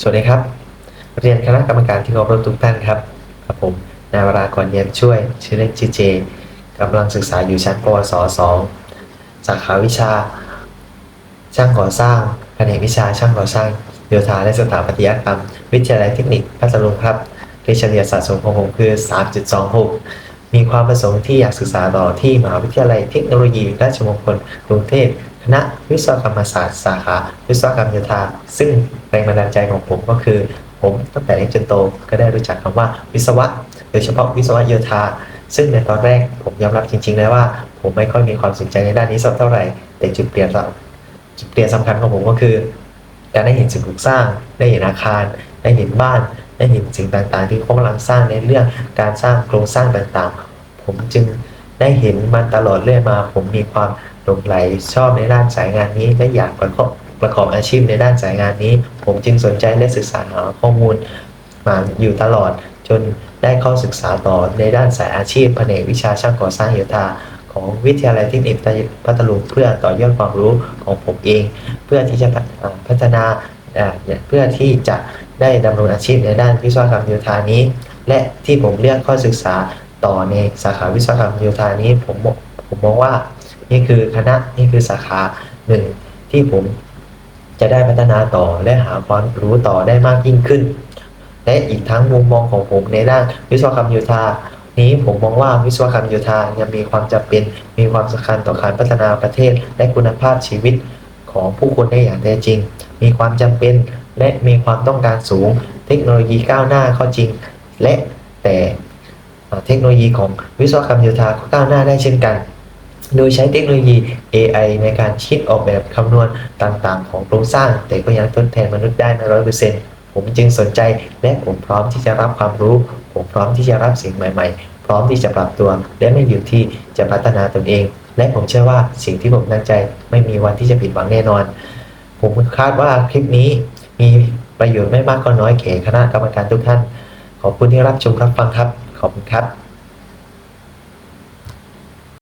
สวัสดีครับ เรียนคณะกรรมการที่เคารพทุกท่านครับครับผมนายวรากรเยี่ยมช่วย ชื่อเล่นชื่อเจกำลังศึกษาอยู่ชั้นปวสสองสาขาวิชา ช่างก่อสร้างแผนกวิชาช่างก่อสร้างโยธาและสถาปัตยกรรม วิทยาลัยเทคนิคพัทลุงครับเกรดเฉลี่ยสะสมของผมคือ 3.26 มีความประสงค์ที่อยากศึกษาต่อที่มหาวิทยาลัยเทคโนโลยีราชมงคลกรุงเทพคณะวิศวกรรมศาสตร์สาขาวิศวกรรมโยธาซึ่งแรงบันดาลใจของผมก็คือ ผมตั้งแต่เล็กจนโตก็ได้รู้จักคำว่าวิศวะ โดยเฉพาะวิศวะโยธา ซึ่งในตอนแรกผมยอมรับจริงๆเลยว่า ผมไม่ค่อยมีความสนใจในด้านนี้สักเท่าไหร่แต่จุดเปลี่ยนเราจุดเปลี่ยนสำคัญของผมก็คือการได้เห็นสิ่งปลูกสร้าง ได้เห็นอาคาร ได้เห็นบ้าน ได้เห็นสิ่งต่างๆ ที่เขากำลังสร้างในเรื่องการสร้างโครงสร้างต่างๆ ผมจึงได้เห็นมันตลอดเรื่อยมา ผมมีความหลงไหลชอบในด้านสายงานนี้และอยากประกอบประกอบอาชีพในด้านสายงานนี้ ผมจึงสนใจและศึกษาหาข้อมูลมาอยู่ตลอด จนได้เข้าศึกษาต่อในด้านสายอาชีพแผนกวิชาช่างก่อสร้างโยธาของวิทยาลัยเทคนิคพัทลุงเพื่อต่อยอดความรู้ของผมเอง เพื่อที่จะพัฒนาอ่าเพื่อที่จะได้ดำรงอาชีพในด้านวิศวกรรมโยธานี้ และที่ผมเลือกข้อศึกษา ต่อในสาขาวิศวกรรมโยธานี้ผมผมมองว่านี่คือคณะนี่คือสาขาหนึ่งที่ผมจะได้พัฒนาต่อและหาความรู้ต่อได้มากยิ่งขึ้น และอีกทั้งมุมมองของผมในด้านวิศวกรรมโยธา นี้ผมมองว่าวิศวกรรมโยธายังมีความจำเป็นมีความสำคัญต่อการพัฒนาประเทศ และคุณภาพชีวิตของผู้คนได้อย่างแท้จริง มีความจำเป็นและมีความต้องการสูง เทคโนโลยีก้าวหน้าเข้าจริง และแต่ เทคโนโลยีของวิศวกรรมโยธาก็ก้าวหน้าได้เช่นกัน โดยใช้เทคโนโลยี AI ในการคิดออกแบบคำนวณต่างๆ ของโครงสร้าง แต่ก็ยังทดแทนมนุษย์ได้ไม่ร้อยเปอร์เซ็นต์ผมจึงสนใจและผมพร้อมที่จะรับความรู้ ผมพร้อมที่จะรับสิ่งใหม่ ๆ พร้อมที่จะปรับตัว และไม่อยู่ที่จะพัฒนาตนเอง และผมเชื่อว่าสิ่งที่ผมตั้งใจไม่มีวันที่จะผิดหวังแน่นอน ผมคาดว่าคลิปนี้มีประโยชน์ไม่มากก็น้อยแก่คณะกรรมการทุกท่าน ขอบคุณที่รับชมรับฟังครับ ขอบคุณครับ